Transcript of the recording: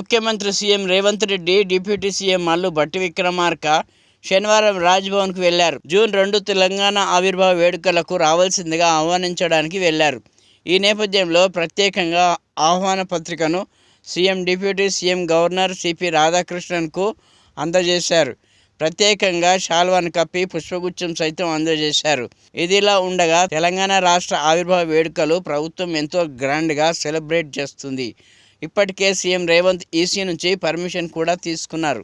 ముఖ్యమంత్రి CM Revanth Reddy deputy CM Mallu Bhatti Vikramarka శనివారం రాజ్భవన్కు వెళ్ళారు. జూన్ రెండు తెలంగాణ ఆవిర్భావ వేడుకలకు రావాల్సిందిగా ఆహ్వానించడానికి వెళ్ళారు. ఈ నేపథ్యంలో ప్రత్యేకంగా ఆహ్వాన పత్రికను CM deputy CM governor CP రాధాకృష్ణన్కు అందజేశారు. ప్రత్యేకంగా షాల్వాన్ కప్పి పుష్పగుచ్చం సైతం అందజేశారు. ఇదిలా ఉండగా తెలంగాణ రాష్ట్ర ఆవిర్భావ వేడుకలు ప్రభుత్వం ఎంతో గ్రాండ్గా సెలబ్రేట్ చేస్తుంది. ఇప్పటికే సీఎం రేవంత్ ఈసీ నుంచి పర్మిషన్ కూడా తీసుకున్నారు.